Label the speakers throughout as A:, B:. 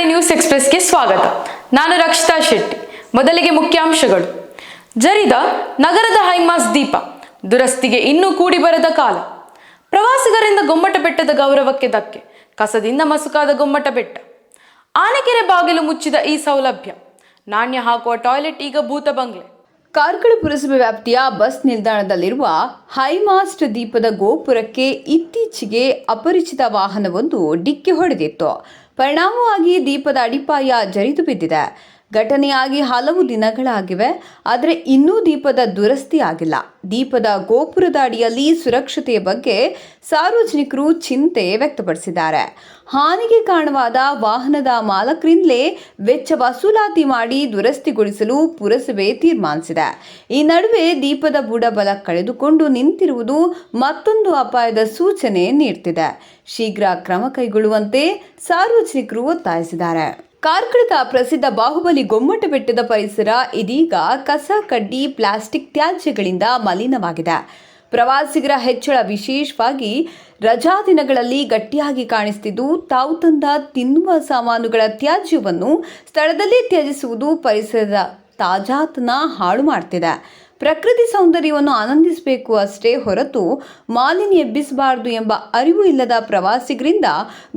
A: ನಾಡಿ ನ್ಯೂಸ್ ಎಕ್ಸ್ಪ್ರೆಸ್ಗೆ ಸ್ವಾಗತ. ನಾನು ರಕ್ಷಿತಾ ಶೆಟ್ಟಿ. ಮೊದಲಿಗೆ ಮುಖ್ಯಾಂಶಗಳು. ಜರಿದ ನಗರದ ಹೈಮಾಸ್ ದೀಪ. ದುರಸ್ತಿಗೆ ಇನ್ನೂ ಕೂಡಿ ಬರದ ಕಾಲ. ಪ್ರವಾಸಿಗರಿಂದ ಗೊಮ್ಮಟ ಬೆಟ್ಟದ ಗೌರವಕ್ಕೆ ಧಕ್ಕೆ. ಕಸದಿಂದ ಮಸುಕಾದ ಗೊಮ್ಮಟ ಬೆಟ್ಟ. ಆನೆಕೆರೆ ಬಾಗಿಲು ಮುಚ್ಚಿದ ಈ ಸೌಲಭ್ಯ. ನಾಣ್ಯ ಹಾಕುವ ಟಾಯ್ಲೆಟ್ ಈಗ ಭೂತ ಬಂಗ್ಲೆ.
B: ಕಾರ್ಕಳ ಪುರಸಭೆ ವ್ಯಾಪ್ತಿಯ ಬಸ್ ನಿಲ್ದಾಣದಲ್ಲಿರುವ ಹೈಮಾಸ್ಟ್ ದೀಪದ ಗೋಪುರಕ್ಕೆ ಇತ್ತೀಚೆಗೆ ಅಪರಿಚಿತ ವಾಹನವೊಂದು ಡಿಕ್ಕಿ ಹೊಡೆದಿತ್ತು. ಪರಿಣಾಮವಾಗಿ ದೀಪದ ಅಡಿಪಾಯ ಜರಿದು ಬಿದ್ದಿದೆ. ಘಟನೆಯಾಗಿ ಹಲವು ದಿನಗಳಾಗಿವೆ, ಆದರೆ ಇನ್ನೂ ದೀಪದ ದುರಸ್ತಿ ಆಗಿಲ್ಲ. ದೀಪದ ಗೋಪುರದ ಅಡಿಯಲ್ಲಿ ಸುರಕ್ಷತೆಯ ಬಗ್ಗೆ ಸಾರ್ವಜನಿಕರು ಚಿಂತೆ ವ್ಯಕ್ತಪಡಿಸಿದ್ದಾರೆ. ಹಾನಿಗೆ ಕಾರಣವಾದ ವಾಹನದ ಮಾಲಕರಿಂದಲೇ ವೆಚ್ಚ ವಸೂಲಾತಿ ಮಾಡಿ ದುರಸ್ತಿಗೊಳಿಸಲು ಪುರಸಭೆ ತೀರ್ಮಾನಿಸಿದೆ. ಈ ನಡುವೆ ದೀಪದ ಬುಡಬಲ ಕಳೆದುಕೊಂಡು ನಿಂತಿರುವುದು ಮತ್ತೊಂದು ಅಪಾಯದ ಸೂಚನೆ ನೀಡ್ತಿದೆ. ಶೀಘ್ರ ಕ್ರಮ ಕೈಗೊಳ್ಳುವಂತೆ ಸಾರ್ವಜನಿಕರು ಒತ್ತಾಯಿಸಿದ್ದಾರೆ. ಕಾರ್ಕಳದ ಪ್ರಸಿದ್ಧ ಬಾಹುಬಲಿ ಗೊಮ್ಮಟ ಬೆಟ್ಟದ ಪರಿಸರ ಇದೀಗ ಕಸ, ಕಡ್ಡಿ, ಪ್ಲಾಸ್ಟಿಕ್ ತ್ಯಾಜ್ಯಗಳಿಂದ ಮಲಿನವಾಗಿದೆ. ಪ್ರವಾಸಿಗರ ಹೆಚ್ಚಳ ವಿಶೇಷವಾಗಿ ರಜಾ ದಿನಗಳಲ್ಲಿ ಗಟ್ಟಿಯಾಗಿ ಕಾಣಿಸ್ತಿದ್ದು, ತಾವು ತಂದ ತಿನ್ನುವ ಸಾಮಾನುಗಳ ತ್ಯಾಜ್ಯವನ್ನು ಸ್ಥಳದಲ್ಲೇ ತ್ಯಜಿಸುವುದು ಪರಿಸರದ ತಾಜಾತನ ಹಾಳು ಮಾಡ್ತಿದೆ. ಪ್ರಕೃತಿ ಸೌಂದರ್ಯವನ್ನು ಆನಂದಿಸಬೇಕು ಅಷ್ಟೇ ಹೊರತು ಮಾಲಿನ್ಯ ಎಬ್ಬಿಸಬಾರದು ಎಂಬ ಅರಿವು ಇಲ್ಲದ ಪ್ರವಾಸಿಗರಿಂದ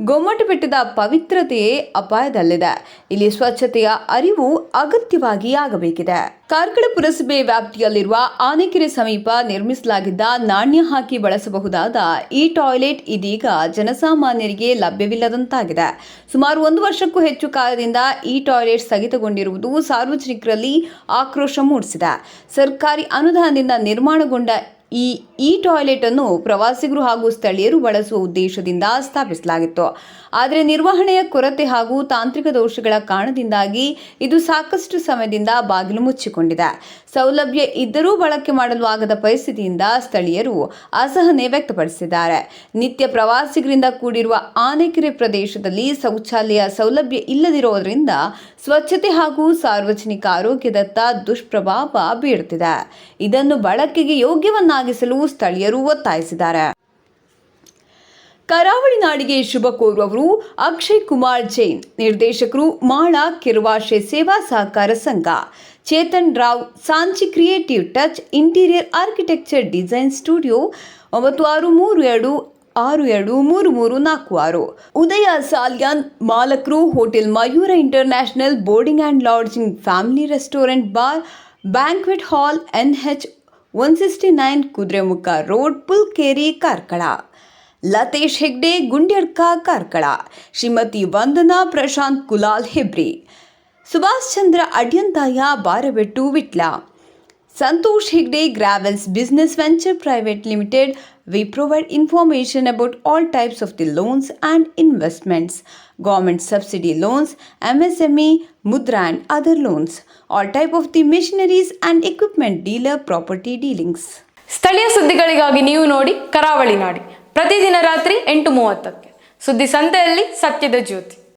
B: ಗೊಮ್ಮಟ ಬೆಟ್ಟದ ಪವಿತ್ರತೆಯೇ ಅಪಾಯದಲ್ಲಿದೆ. ಇಲ್ಲಿ ಸ್ವಚ್ಛತೆಯ ಅರಿವು ಅಗತ್ಯವಾಗಿ ಆಗಬೇಕಿದೆ. ಕಾರ್ಕಳ ಪುರಸಭೆ ವ್ಯಾಪ್ತಿಯಲ್ಲಿರುವ ಆನೆಕೆರೆ ಸಮೀಪ ನಿರ್ಮಿಸಲಾಗಿದ್ದ ನಾಣ್ಯ ಹಾಕಿ ಬಳಸಬಹುದಾದ ಈ ಟಾಯ್ಲೆಟ್ ಇದೀಗ ಜನಸಾಮಾನ್ಯರಿಗೆ ಲಭ್ಯವಿಲ್ಲದಂತಾಗಿದೆ. ಸುಮಾರು ಒಂದು ವರ್ಷಕ್ಕೂ ಹೆಚ್ಚು ಕಾಲದಿಂದ ಈ ಟಾಯ್ಲೆಟ್ ಸ್ಥಗಿತಗೊಂಡಿರುವುದು ಸಾರ್ವಜನಿಕರಲ್ಲಿ ಆಕ್ರೋಶ ಮೂಡಿಸಿದೆ. ಸರ್ಕಾರಿ ಅನುದಾನದಿಂದ ನಿರ್ಮಾಣಗೊಂಡ ಈ ಈ ಟಾಯ್ಲೆಟ್ ಅನ್ನು ಪ್ರವಾಸಿಗರು ಹಾಗೂ ಸ್ಥಳೀಯರು ಬಳಸುವ ಉದ್ದೇಶದಿಂದ ಸ್ಥಾಪಿಸಲಾಗಿತ್ತು. ಆದರೆ ನಿರ್ವಹಣೆಯ ಕೊರತೆ ಹಾಗೂ ತಾಂತ್ರಿಕ ದೋಷಗಳ ಕಾರಣದಿಂದಾಗಿ ಇದು ಸಾಕಷ್ಟು ಸಮಯದಿಂದ ಬಾಗಿಲು ಮುಚ್ಚಿಕೊಂಡಿದೆ. ಸೌಲಭ್ಯ ಇದ್ದರೂ ಬಳಕೆ ಮಾಡಲು ಆಗದ ಪರಿಸ್ಥಿತಿಯಿಂದ ಸ್ಥಳೀಯರು ಅಸಹನೆ ವ್ಯಕ್ತಪಡಿಸಿದ್ದಾರೆ. ನಿತ್ಯ ಪ್ರವಾಸಿಗರಿಂದ ಕೂಡಿರುವ ಆನೆಕೆರೆ ಪ್ರದೇಶದಲ್ಲಿ ಶೌಚಾಲಯ ಸೌಲಭ್ಯ ಇಲ್ಲದಿರುವುದರಿಂದ ಸ್ವಚ್ಛತೆ ಹಾಗೂ ಸಾರ್ವಜನಿಕ ಆರೋಗ್ಯದತ್ತ ದುಷ್ಪ್ರಭಾವ ಬೀರುತ್ತಿದೆ ಇದನ್ನು ಬಳಕೆಗೆ ಯೋಗ್ಯವನ್ನಾಗಿಸಲು ಸ್ಥಳೀಯರು ಒತ್ತಾಯಿಸಿದ್ದಾರೆ. ಕರಾವಳಿ ನಾಡಿಗೆ ಶುಭ ಕೋರುವವರು ಅಕ್ಷಯ್ ಕುಮಾರ್ ಜೈನ್, ನಿರ್ದೇಶಕರು ಮಾಳ ಕಿರುವಾಶೆ ಸೇವಾ ಸಹಕಾರ ಸಂಘ, Chetan Rao, Sanchi creative touch, interior architecture design studio ಒಂಬತ್ತು ಆರು ಮೂರು ಎರಡು ಆರು ಎರಡು ಮೂರು ಮೂರು ನಾಲ್ಕು ಆರು. ಉದಯ Salian, ಮಾಲಕರು hotel Mayura international boarding and lodging, family restaurant bar, banquet hall N H one sixty nine Kudremukh road Pulkeri Karkala, Latesh Hegde Gundyadka Karkala, Shrimati Vandana Prashant Kulal Hebri, Subhash Chandra Adyanthaya Barabettu Vitla, Santosh Hegde gravels business venture private limited we provide information about all types of the loans and investments government subsidy loans msme mudra and other loans all type of the machineries and equipment dealer property dealings
A: ಸ್ಥಳೀಯ ಸುದ್ದಿಗಳಿಗಾಗಿ ನೀವು ನೋಡಿ ಕರಾವಳಿ ನಾಡಿ ಪ್ರತಿದಿನ ರಾತ್ರಿ ಎಂಟು ಮೂವತ್ತಕ್ಕೆ ಸುದ್ದಿ ಸಂತೆಯಲ್ಲಿ ಸತ್ಯದ ಜ್ಯೋತಿ